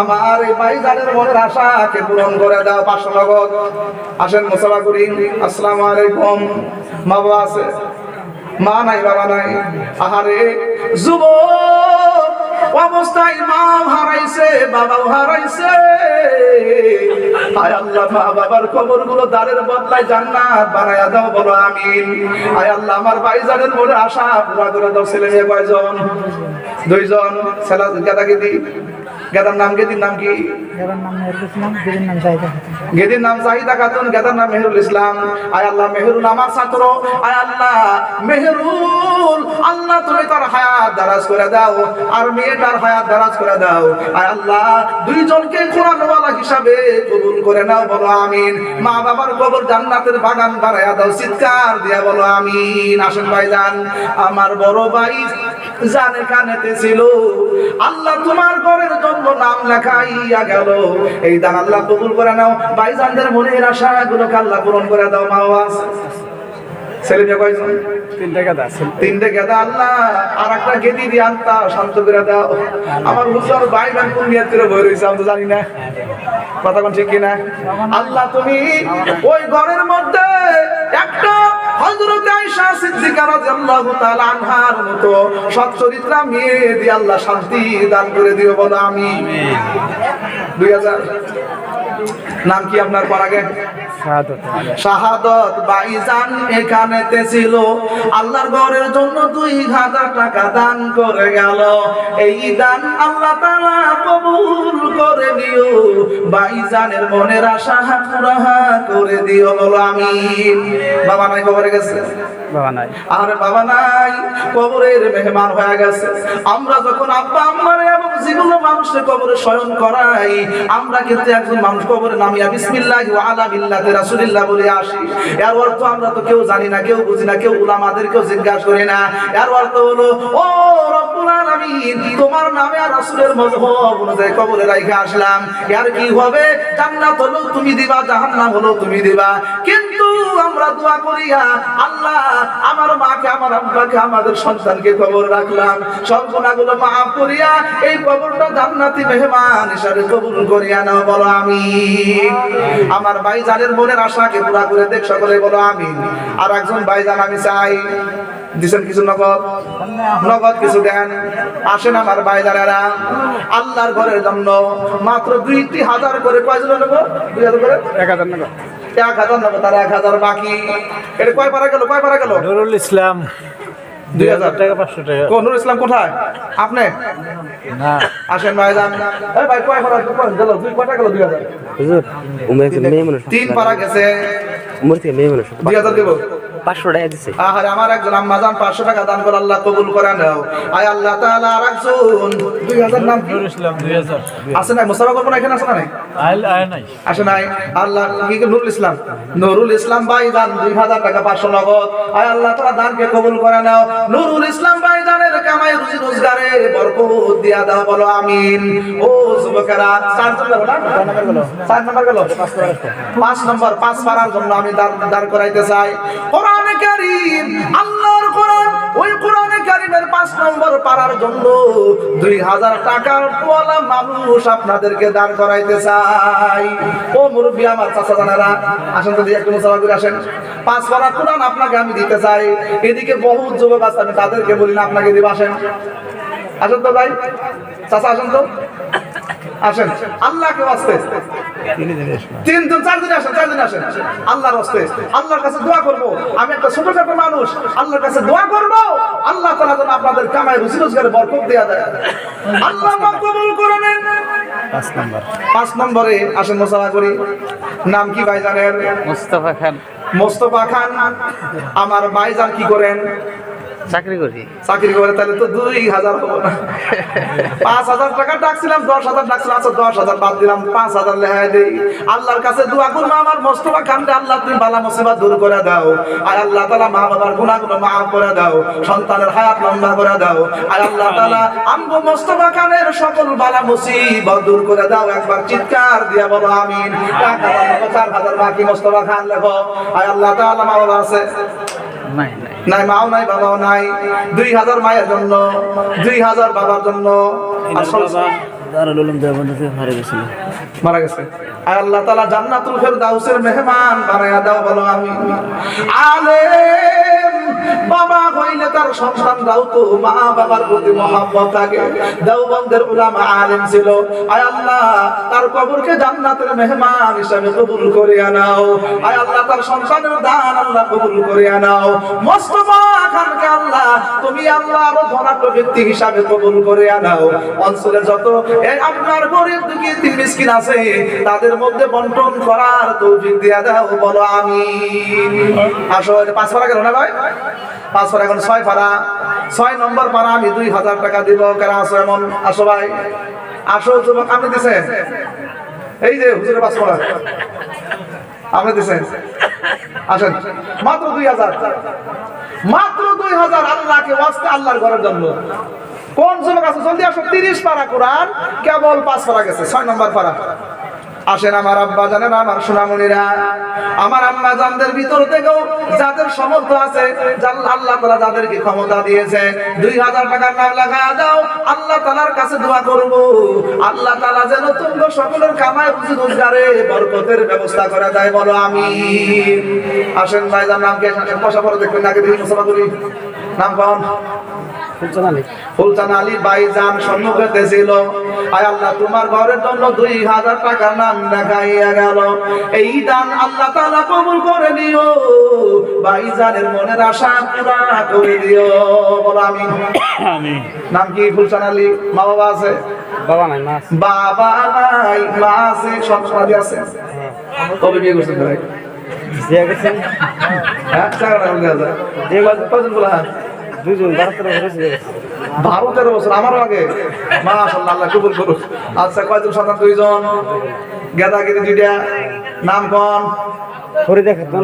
আমার এই ভাইজানের করে দাও পাঁচশো আসেন মোসাফা করি। আসসালামু আলাইকুম। মা বাবা আছে? মা নাই, বাবা নাই। আহারে যুব অবস্থায় মা হারাইছে, বাবাও হারাইছে। আয় আল্লাহ, মা বাবার কবরগুলো দাঁড়ের বদলায় জান্নাত বানায়া দাও, বলো আমিন। আয় আল্লাহ, আমার ভাইজানের মনে আশা পুরা করে দাও, ছেলে মেয়ে কয়জন? দুইজন। ছেলে গেদা গেদি গেদার নাম গেদির নাম কি? গেদির নাম জাহিদা খাতুন। গেদার নাম মেহরুল ইসলাম। আয় আল্লাহ মেহরুল আমার ছাত্র আয় আল্লাহ মেহরুল আল্লাহ তুমি তার হায়াত দারাজ করে দাও আর মেয়েটার হায়াত দারাজ করে দাও। আয় আল্লাহ দুইজনকে কোরআনওয়ালা হিসাবে কবুল করে নাও বলো আমিন। মা বাবার কবর জান্নাতের বাগান বানায়া দাও চিৎকার দিয়া বলো আমিন। আসেন ভাইজান আমার বড় ভাই জানে কানেতে ছিল। আল্লাহ তোমার ঘরের জন্য নাম লেখাইয়া গেল। এই দান আল্লাহ কবুল করে নাও। ভাইজানদের মনের আশা গুলোকে আল্লাহ পূরণ করে দাও মা বাবা। কয়জন? তিনটা গাদা আছে গেদা আল্লাহ আর একটা গেদি দিয়ে আনতা শান্ত করে দাও। আমার হুজুর ভাই বোন কোন নিয়ত করে বই রইছে আমি তো জানি না। কথা কোন ঠিক কিনা? আল্লাহ তুমি ওই ঘরের মধ্যে হযরত আয়েশা সিদ্দিকা রাদিয়াল্লাহু তাআলা আনহার মতো সৎ চরিত্রা মেয়ে দিয়ে আল্লাহ শান্তি দান করে দিও বলো আমি 2000 নাম কি আপনার পর আগে? শাহাদত। বাইজান এখানেতে ছিল। আল্লাহর ঘরের জন্য দুই হাজার টাকা দান করে গেল। এই দান আল্লাহ কবুল করে দিও বাইজানের মনের আশা পুরা করে দিও বলো আমিন। বাবা নাই গেছে? বাবা নাই। আর বাবা নাই কবরের মেহমান হয়ে গেছে। আমরা যখন আব্বা আম্মারে এবং যেগুলো মানুষের কবরে শয়ন করাই আমরা কিন্তু একজন মানুষ কবরে নামিয়া বিসমিল্লাহ ওয়া আলা বিল্লাহি রাসূলিল্লাহ বলে আসি। এর অর্থ আমরা তো কেউ জানি না, কেউ বুঝি না, কেউ জিজ্ঞাসা করি না। এর অর্থ হলো, ও রব্বুল আলামিন, তোমার নামে আর রাসূলের মজহব অনুযায়ী কবরে রাইখা আসলাম। এর কি হবে? জান্নাত হলো তুমি দিবা, জাহান্নাম হলো তুমি দিবা। কিন্তু আমরা দোয়া করিয়া আল্লাহ আমার মাকে আমার আব্বাকে আমাদের সন্তানকে কবর রাখলাম। সব গুণাগুলো মাফ করিয়া এই কবরটা জান্নাতি মেহমান হিসাবে কবুল করিয়া নাও বলো আমি আমার ভাইজানের মনের আশাকে পুরা করে দেখ সকলে বলো আমি আর একজন ভাইজান আমি চাই। দিছেন কিছু নগদ? নগদ কিছু দেন। আসেন আমার ভাইজানেরা। আল্লাহর ঘরের জন্য মাত্র দুইটি হাজার করে কয়জন নেব দুই হাজার করে? এক হাজার এক হাজার নেব তার এক হাজার বাকি। এটা কয় পারা গেল কয় পারা গেল? নুরুল ইসলাম দুই হাজার টাকা পাঁচশো টাকা। কোন নুরুল ইসলাম কোথায়? আপনি? না। আসেন ভাইজান। এই ভাই কয় পারা গেল দুই কয়টা গেল দুই হাজার। তিন পারা গেছে। উমর মেয়ে মানুষ। দুই হাজার দেবো। পাঁচশো টাকা দিছে। আহারে আমার একজন আম্মাজান পাঁচশো টাকা দান করে আল্লাহ কবুল করে নাও। আয় আল্লাহ তাআলা আর একজন দুই হাজার নাম কি? ইসলাম দুই হাজার। আছে নাই? মুসাফা করব না এখানে আছে না নাই? আয় নাই। আসে নাই? আল্লাহ কি কি? নুরুল ইসলাম। নুরুল ইসলাম ভাই দান দুই হাজার টাকা পাঁচশো নগদ। আয় আল্লাহ তারা দানকে কবুল করে নাও। নুরুল ইসলাম ভাই কামাই রুজি রোজগারে বরকত দিয়া দাও বলো আমিন। ও যুবকেরা চার নম্বর না? চার নম্বর গেল পাঁচ নম্বর পাঁচ পারার জন্য আমি দাঁড় করাইতে চাই। কোরআন কারীম কোরআন ওই কোরআনে কারীমের পাঁচ নম্বর পারার জন্য দুই হাজার টাকার ওয়ালা মানুষ আপনাদেরকে দান করাইতে চাই। ও মুরব্বী আমার চাচা জানারা, আসেন দিয়ে একটু মুসাফা করে আসেন। পাঁচ পারা কোরআন আপনাকে আমি দিতে চাই। এদিকে বহু যুবক আছে, আমি তাদেরকে বলি না, আপনাকে দিব, আসেন। আসেন তো ভাই। চাচা, আসেন তো। আসেন। আল্লাহকে বাঁচতে। তিন দিন চার দিন আসেন চার দিন আসেন। আল্লাহর হস্তে। আল্লাহর কাছে দোয়া করব। আমি একটা ছোটখাটো মানুষ। আল্লাহর কাছে দোয়া করব। আল্লাহ তাআলা যেন আপনাদের কামাই রুজি রোজগারে বরকত দেয়া দেয় আল্লাহ পাক কবুল করে নেন। পাঁচ নাম্বার। পাঁচ নম্বরে আসেন মোসাফা করি। নাম কি ভাইজানের? মুস্তাফা খান। মোস্তফা খান। আমার ভাইজান কি করেন? চাকরি করি। চাকরি করে তাহলে তো দুই হাজার হব না। পাঁচ হাজার টাকা ডাকছিলাম দশ হাজার ডাকছিলাম আচ্ছা দশ হাজার বাদ দিলাম পাঁচ হাজার লেহাই দেই। আল্লাহর কাছে দোয়া করব আমার মোস্তফা খানকে আল্লাহ তুমি বালা মুসিবত দূর করে দাও। আর আল্লাহ তালা মা বাবার গুণাগুলো মাফ করে দাও সন্তানের হায়াত লম্বা করে দাও। আর আল্লাহ তালা আমগো মোস্তফা খানের সকল বালা মুসিবত দূর করে দাও। একবার চিৎকার দিয়া বলো আমিন। টাকা, চার হাজার বাকি মোস্তফা খান লেখো। আর আল্লাহ তালা মা বাবা আছে। নাই। নাই মাও নাই বাবাও নাই। দুই হাজার মায়ের জন্য দুই হাজার বাবার জন্য। মারা গেছে। আর আল্লাহ জান্নাতুল ফেরদাউসের মেহমান বানায়া দাও বলো আমি। বাবা হইলে সন্তান দাও তো, মা বাবার প্রতি মহব্বত থাকে। দেওবন্দের উলামা আলেম ছিল। আয় আল্লাহ, তার কবরকে জান্নাতের মেহমান হিসাবে কবুল করে আনাও। আয় আল্লাহ, তার সন্তানের দান আল্লাহ কবুল করে আনাও। মোস্তফা খানকে আল্লাহ, তুমি আল্লাহ আরও ধনাঢ্য ব্যক্তি হিসাবে কবুল করে আনাও। অঞ্চলে যত আপনার গরিব দুঃখী মিসকিন আছে, তাদের মধ্যে বন্টন করার তৌফিক দিয়া দাও, বলো আমি আসলে পাঁচ পারা গেল না ভাই? পাঁচ পারা এখন ছয় পারা ছয় নম্বর পারা আমি দুই হাজার টাকা দিব। কারা আসো এমন? আসো ভাই। আসো যুবক, আপনি দিছেন? এই যে হুজুরের পাঁচ পারা আপনি দিছেন? আসেন। মাত্র দুই হাজার। মাত্র দুই হাজার আল্লাহকে ওয়াস্তে আল্লাহর ঘরের জন্য। কোন যুবক আছে? জলদি আসো। তিরিশ পারা কোরআন, কেবল পাঁচ পারা গেছে। ছয় নম্বর পারা আসেন আমার আব্বা জানেন আমার সোনামণিরা। আমার আম্মা জানদের ভিতর থেকেও যাদের সমর্থ আছে আল্লাহ তালা যাদেরকে ক্ষমতা দিয়েছে দুই হাজার টাকার নাম লাগা দাও আল্লাহ তালার কাছে দোয়া করব। আল্লাহ তালা যেন তোমরা সকলের কামায় রুজি রোজগারে বরকতের ব্যবস্থা করে দেয় বলো আমি আসেন ভাইজার নাম কি আসেন? পয়সা পরে দেখবেন আগে দেখি মুসাফা করি নাম কন? ফুলচান আলী। ভাইজান সম্মুখে ছিল আয় আল্লাহ তোমার ঘরের জন্য দুই হাজার টাকার নাম দেখাইয়া গেল। এই দান আল্লাহ তালা কবুল করে দিও ভাইজানের মনের আশা পুরা করে দিও। বলো আমি নাম কি? ফুলচান আলী? মা বাবা আছে? বাবা নাই মাছ বাবা নাই মা আছে সন্তানাদি আছে? কবে বিয়ে করছেন ভাই? দিয়ে গেছেন হ্যাঁ চার নাম দেওয়া যায়। দুজন গেছে বারো তেরো বছর আমারও আগে। মাশাল্লাহ আল্লাহ কবুল করুক। আচ্ছা কয়জন সন্তান দুইজন? গেদা গেদি দুইটা। নাম কন?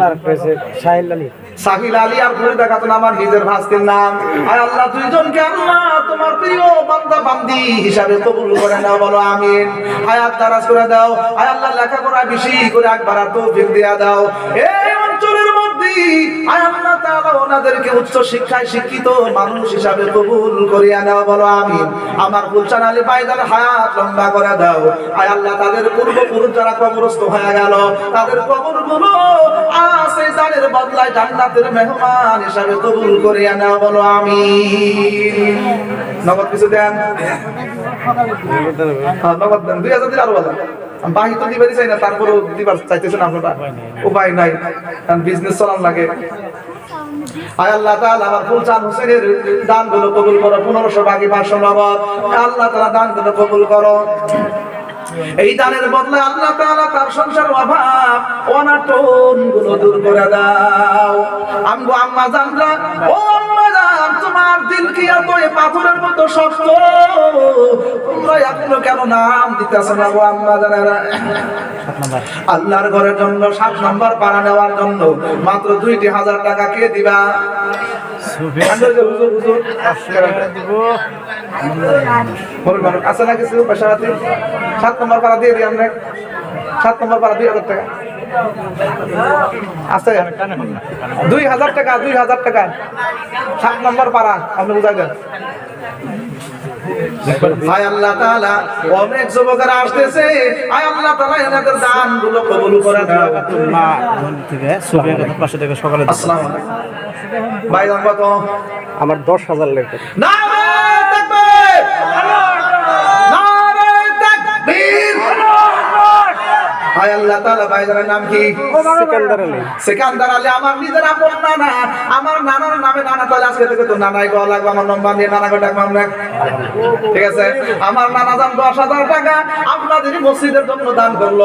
আর পেয়েছে সাহিল আলী। সাহিল আলী আর ঘুরে দেখাতেন আমার নিজের ভাস্তির নাম। আয় আল্লাহ দুইজনকে আল্লাহ তোমার প্রিয় বান্দা বান্দি হিসাবে কবুল করে নাও বলো আমিন। করে দাও। আয় আল্লাহ লেখাপড়া বেশি করে একবার আর তৌফিক দিয়া দাও। এই মধ্যে আয় আল্লাহ তাআলা ওনাদেরকে উচ্চ শিক্ষায় শিক্ষিত মানুষ হিসাবে কবুল করিয়া নাও বলো আমিন। আমার গুলশান আলী ভাইদার হায়াত লম্বা করে দাও। আয় আল্লাহ তাদের পূর্বপুরুষ যারা কবরস্থ হয়ে গেল তাদের কবরগুলো আছে তাদের বদলায় জান্নাতের মেহমান হিসাবে কবুল করিয়া নাও বলো আমিন। নগদ কিছু দেন? হ্যাঁ, নগদ দেন। দুই হাজার দিলে আরও আমি বাহি তো দিবারই চাই না, তারপরেও দিবার চাইতেছেন আপনারা। উপায় নাই, কারণ বিজনেস চলান লাগে। আল্লাহ ফুলচান দানগুলো করো আল্লাহ দানগুলো কবুল করো। এই দানের তার সংসার অভাব আম্মা! তোমার দিল কি এত পাথরের মতো শক্ত? তোমরা এখনও কেন নাম দিতেছ না গো আম্মা জানেরা? আল্লাহর ঘরের জন্য সাত নম্বর পাড়া নেওয়ার জন্য মাত্র দুইটি হাজার টাকা কে দিবা। আছে না কিছু পয়সা পাতি? সাত নম্বর পাড়া দিয়ে দিই আমরা। সাত নম্বর পাড়া দুই হাজার টাকা। আছে। দুই হাজার টাকা দুই হাজার টাকা। সাত নম্বর পাড়া আপনি বুঝাই দেন। আয় আল্লাহ তাআলা অনেক যুবকেরা আসতেছে। আয় আল্লাহ তাআলা এনাদের দানগুলো কবুল করে দাও। মা থেকে পাশে থেকে সকালে আসসালামু আলাইকুম। ভাইজান কত আমার দশ হাজার লেগে আয় আল্লাহ তাআলা ভাইজানের নাম কি? সিকান্দার আলী সেকান্দার আলী আমার নিজের আপন নানা আমার নানার নামে নানা তাহলে আজকে থেকে তো নানাই গো লাগবে আমার নম্বর দিয়ে নানা আমরা। ঠিক আছে? আমার নানা যান দশ হাজার টাকা আপনাদের মসজিদের জন্য দান করল।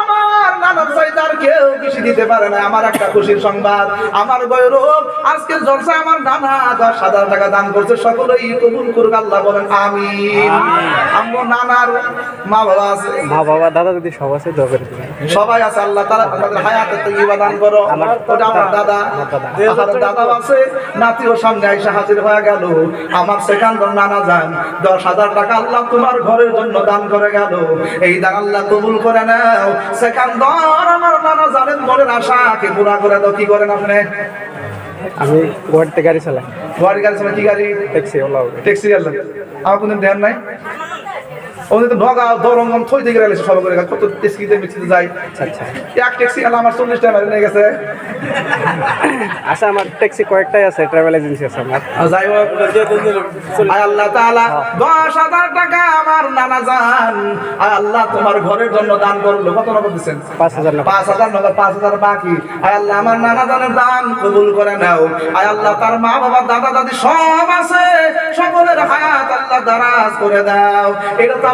আমার নানার চাইতে আর কেউ বেশি দিতে পারে না। আমার একটা খুশির সংবাদ আমার গৌরব আজকের জলসা আমার নানা দশ হাজার টাকা দান করছে সকলেই কবুল করুক আল্লাহ বলেন আমিন। আমার নানার মা বাবা আছে। মা বাবা দাদা দিদি সব আছে দোয়া করে দিবেন। সবাই আছে আল্লাহ তাআলা তাদের হায়াতে তৈবা দান করো। আমার ওটা আমার দাদা আমার দাদা। আছে। নাতিও সামনে আইসা হাজির হয়ে গেল। আমার সেকান্দর নানা যান। দশ হাজার টাকা আল্লাহ তোমার ঘরের জন্য দান করে গেল। এই দান আল্লাহ কবুল করে নাও। আমার নানা জানেন মনের আশাকে পুরা করে দাও কি করেন আপনি? আমি গুয়াহাটিতে গাড়ি চালাই। গাড়ি গাড়ি চালান, কি গাড়ি? ট্যাক্সি ওলা ট্যাক্সি গাড়ি আমার কোনদিন ধ্যান নাই? ওদের নগা দরঙ্গম থই দিকে গেলে সব করে কত টেস্কিতে মিক্সিতে যায় আচ্ছা আচ্ছা। এক ট্যাক্সি গেল আমার চল্লিশ টাকা নিয়ে গেছে। আচ্ছা আমার ট্যাক্সি কয়েকটাই আছে ট্রাভেল এজেন্সি আছে আমার। যাই হোক আল্লাহ তাআলা দশ হাজার টাকা আমার নানা যান আল্লাহ তোমার ঘরের জন্য দান করল। কত নগদ দিচ্ছেন? পাঁচ হাজার। পাঁচ হাজার নগদ পাঁচ হাজার বাকি। আয় আল্লাহ আমার নানা জানের দান কবুল করে নাও। আয় আল্লাহ তার মা বাবা দাদা দাদি সব আছে। সকলের হায়াত আল্লাহ দারাজ করে দাও। এটা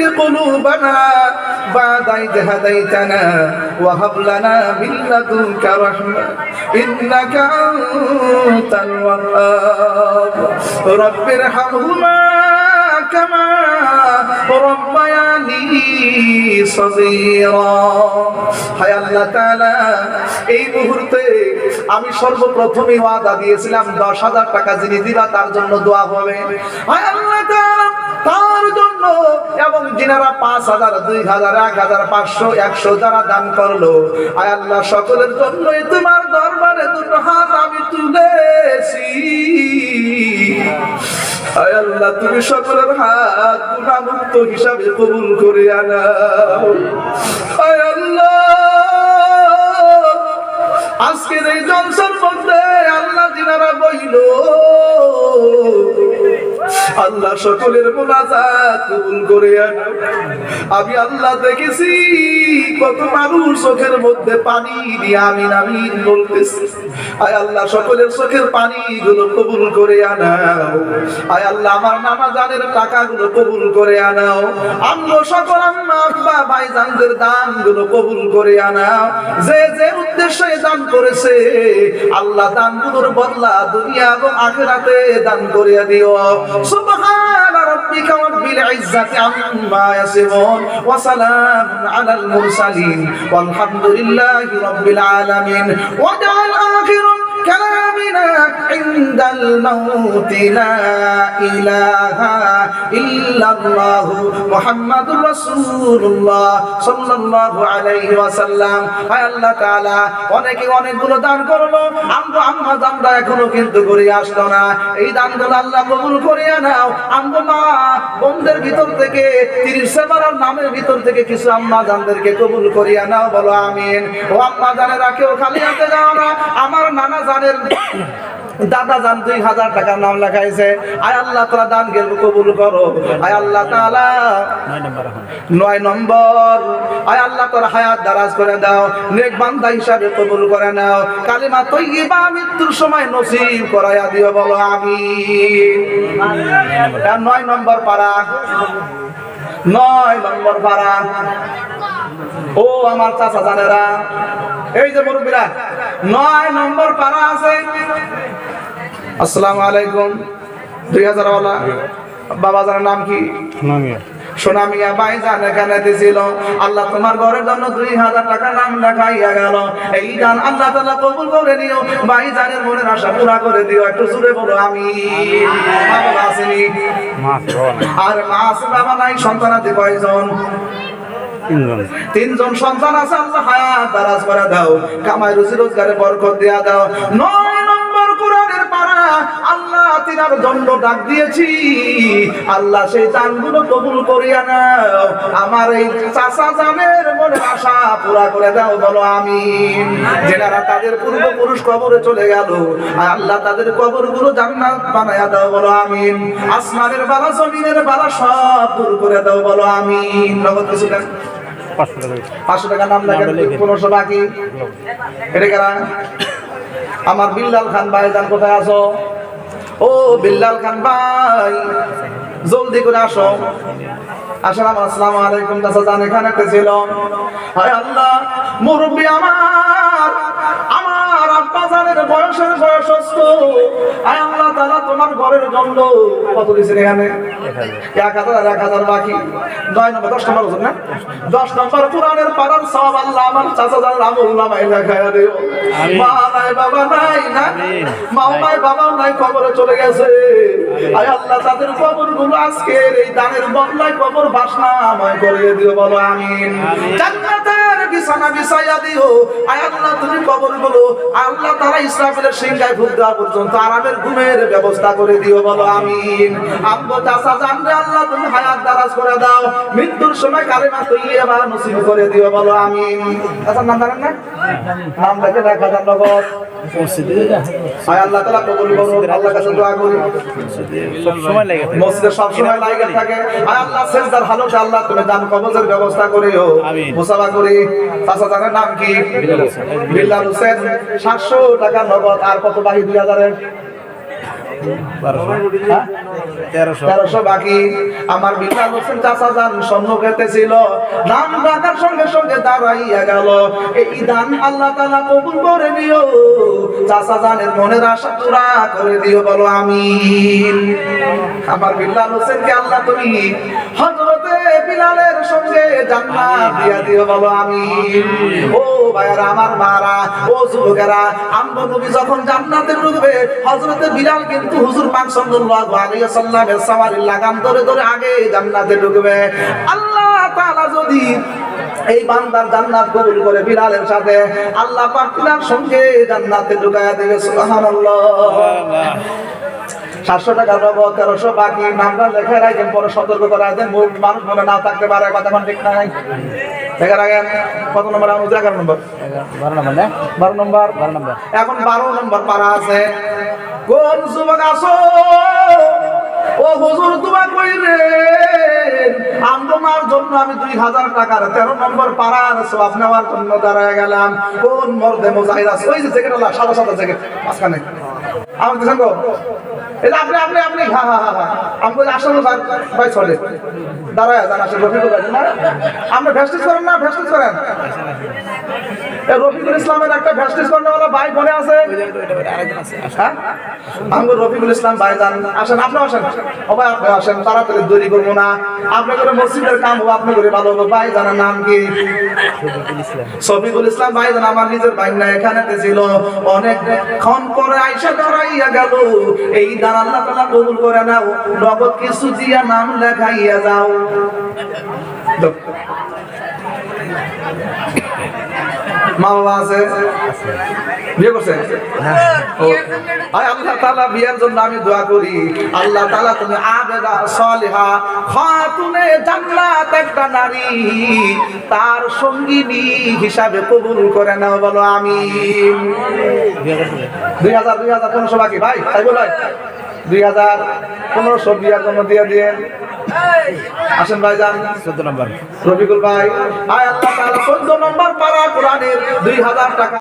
تزغ قلوبنا بعد إذ هديتنا وهب لنا من لدنك رحمة إنك أنت الوهاب رب ارحمهما كما ربياني صغيرا হায় আল্লাহ তাআলা এই মুহূর্তে আমি সর্বপ্রথমে ওয়াদা দিয়েছিলাম দশ হাজার টাকা যিনি দিবা তার জন্য দোয়া হবে হায় আল্লাহ তাআলা তার জন্য এবং যিনারা পাঁচ হাজার, দুই হাজার, এক হাজার, পাঁচশো, একশো যারা দান করল। আয় আল্লাহ, সকলের জন্যই তোমার দরবারে দুটো হাত আমি তুলেছি। আয় আল্লাহ, তুমি সকলের হাত গুণামুক্ত হিসাবে কবুল করে আনাও। আয় আল্লাহ, আজকের এই জলসার মধ্যে আল্লাহ দিনারা বইল। আল্লাহ সকলের মোনাজাত কবুল করে আমি আল্লাহ দেখেছি, কত মানুষ চোখের মধ্যে পানি দিয়ে আমিন আমিন বলতেছি। আয় আল্লাহ সকলের চোখের পানি গুলো কবুল করে আনাও। আয় আল্লাহ আমার নানা জানের টাকাগুলো কবুল করে আনাও। আমরা সকল আম্মা আব্বা ভাই জানদের দানগুলো কবুল করে আনাও। যে যে উদ্দেশ্যে দান করেছে, আল্লাহ দানগুলোর বদলা দুনিয়া এবং আখেরাতে দান করে দিও। سبحان ربك رب العزة عما يصفون وسلام على المرسلين والحمد لله رب العالمين واجعل آخر كلامنا عند الموت لا إله إلا الله محمد رسول الله صلى الله عليه وسلم হায় আল্লাহ তাআলা অনেকে অনেকগুলো দান করলো আমগো আম্মা জানরা এখনো কিন্তু করে আসলো না এই দানগুলো আল্লাহ কবুল করিয়া নাও আমগো মা বোনদের ভিতর থেকে তিরিশ সেবারার নামের ভিতর থেকে কিছু আম্মা জানদেরকে কবুল করিয়া নাও বলো আমিন ও আম্মা জানেরা কেউ খালি হাতে যাও না আমার নানা জানের দাদা জান দুই হাজার টাকার নাম লেখাইছে। আয় আল্লাহ তোরা দান গেল কবুল করো। আয় আল্লাহ তাআলা নয় নম্বর এখন নয় নম্বর আয় আল্লাহ তোর হায়াত দারাজ করে দাও নেক বান্দা হিসাবে কবুল করে নাও। কালিমা তৈবা মৃত্যুর সময় নসিব করাইয়া দিও বলো আমি নয় নম্বর পারা। নয় নম্বর পারা। ও আমার চাচা জানেরা এই যে মুরব্বীরা নয় নম্বর পারা আছে। আসসালামু আলাইকুম। দুই হাজার ওয়ালা। বাবা জানের নাম কি? এখানে দিছিল আল্লাহ তোমার ঘরের জন্য দুই হাজার টাকা নাম লেখাইয়া গেল। এই গান আল্লাহ তালা কবুল করে নিও। ভাইজানের মনের আশা পুরা করে দিও। একটু জুড়ে বলো আমি আসেনি। আর বাবা নাই কয়জন? তিনজন। সন্তান আছে আল্লাহ হায়াত দারাজ করে দাও। কামাই রুজি রোজগারে বরকত দিয়া দাও। আল্লাহ তিনার দণ্ড ডাক দিয়েছি। আল্লাহ সেই দানগুলো কবুল করিয়া নাও। আমার এই চাচা জানের মনে আশা পুরা করে দাও বলো আমিন। যেনারা তাদের পূর্বপুরুষ কবরে চলে গেল আল্লাহ তাদের কবরগুলো জান্নাত বানায়া দাও বলো আমিন। আসমানের বালা জমিনের বালা সব দূর করে দাও বলো আমিন। নগদ কিছু পাঁচশো টাকা। নাম লেখেন পনেরোশো বাকি। এটা কারা? আমার বিল্লাল খান ভাই যান কোথায় আসো ও বিল্লাল খান ভাই, জলদি করে আসো। আসসালাম আসসালামু আলাইকুম, চাচা জান, এখানে একটা ছিল। হায় আল্লাহ, মুরব্বী আমার আমার আব্বা জানের বয়সের বয়সস্থ। আয় তোমার ঘরের জন্য কত দিয়েছেন এখানে? এক হাজার এক হাজার বাকি। নয় নম্বর দশ নম্বর না? দশ নম্বর কোরআনের পারার সব আল্লাহ আমার চাচা জান আমল নামাই লেখায় দিও মা নাই বাবা নাই না? মাও নাই বাবাও নাই কবরে চলে গেছে। আয় আল্লাহ তাদের কবরগুলো আজকের এই দানের বদলায় কবর বাসনাময় করিয়ে দিও বলো আমিন। জান্নাতের বিছানা বিছাইয়া দিও? আয় আল্লাহ, তুমি কবরগুলো আল্লাহ তারা ইসরাফিলের সিংহায় ভূত দেওয়া পর্যন্ত আরামের ঘুমের ব্যবস্থা করে দিও, বলো আমিন। আব্বু চাচা জানরে আল্লাহ, তুমি হায়াত দারাজ করে দাও। মৃত্যুর সময় কালেমা তৈয়বা নসিব করে দিও, বলো আমিন। আচ্ছা নাম জানেন না? নাম লেখে দেখা যান আয় আল্লাহ তাআলা কবুল করুন আল্লাহর কাছে দোয়া করি সব সময় লাগে মসজিদে সব সময় লাগে। থাকে। আয় আল্লাহ সেজদার হালতে আল্লাহ তুমি দান কবজের ব্যবস্থা করিও আমিন। করি। চাচা জানের নাম কি? বিল্লাল হোসেন। বিল্লাল হোসেন সাতশো টাকা নগদ। আর কত বাকি? দুই হাজারের? বারোশো হ্যাঁ? বাকি। আমার বিল্লাল হোসেন ডাকার সঙ্গে সঙ্গে দাঁড়াইয়া আল্লাহ তালা কবুল করে জানের মনের আশা করে দিও, বলো আমি আমার হোসেনকে আল্লাহ তুমি বিলালের সঙ্গে জান্নাত দিয়া দিও বলো আমিন। ও ভাইয়ারা আমার মারা ও যুবকেরা আমরা নবী যখন জান্নাতে ঢুকবে হযরতে বিলাল কিন্তু হুজুর পাক সাল্লাল্লাহু আলাইহি ওয়াসাল্লামের সাওয়ারির লাগাম ধরে ধরে আগে জান্নাতে ঢুকবে। আল্লাহ তাআলা যদি এই বান্দার জান্নাত কবুল করে বিলালের সাথে আল্লাহ পাক বিলাল সঙ্গে জান্নাতে ঢুকায়া দেবে সুবহানাল্লাহ। সাতশো টাকা নগদ তেরোশো বাকি। নামটা লেখে রাখেন পরে সতর্ক করা দেন মানুষ মনে না থাকতে পারে কথা এখন ঠিক নাই। লেখে রাখেন কত নম্বর? আমার এগারো নম্বর। বারো নম্বর না? বারো নম্বর। বারো নম্বর। এখন বারো নম্বর পারা আছে। কোন যুবক আসো? ও হুজুর তোমার কই রে? জন্য আমি দুই হাজার টাকার তেরো নম্বর পাড়ার সব নেওয়ার জন্য দাঁড়ায় গেলাম। কোন মর্দে মোজাহিদ আছে? ওই যে জ্যাকেট সাদা সাদা জ্যাকেট মাঝখানে। আমার দিচ্ছেন গো এই যে আপনি আপনি আপনি হ্যাঁ হ্যাঁ হ্যাঁ হ্যাঁ আমি বলি আসলে ভাই, চলে। দাঁড়ায় দাঁড়া আসলে রফিকুল ভেস্টিস করেন না ভেস্টেজ করেন। রফিকুল ইসলামের একটা ভেস্টিস করেনওয়ালা ভাই মনে আছে। হ্যাঁ? আমি রফিকুল ইসলাম ভাই যান, আসেন আপনি আসেন। ও ভাই আপনি আসেন, তাড়াতাড়ি দেরি করব না। আপনি করে মসজিদের কাম হবে, আপনি করে ভালো হবে। ভাই, জানার নাম কি? শফিকুল ইসলাম ভাই, জান, আমার নিজের ভাই না, এখানে ছিল। অনেক ক্ষণ করে আইসা দাঁড়াইয়া গেল। এই দান তাআলা কবুল করে নাও। নগদ কিছু দিয়া নাম লেখাইয়া যাও। মা আছে। বিয়ে করছে? আল্লাহ তাআলা বিয়ের জন্য আমি দোয়া করি। আল্লাহ তাআলা তুমি আবেদা সলিহা খাতুনে জান্নাত নারী তার সঙ্গিনী হিসাবে কবুল করে নাও বলো আমিন। দুই হাজার দুই হাজার পনেরোশো বাকি। ভাই তাই বলো। দুই হাজার পনেরোশো বিয়ার জন্য দিয়ে দিয়ে আসেন ভাই, যান। চোদ্দ নম্বর। রফিকুল ভাই। আয় আল্লাহ চোদ্দ নম্বর পারা কোরআনের দুই হাজার টাকা।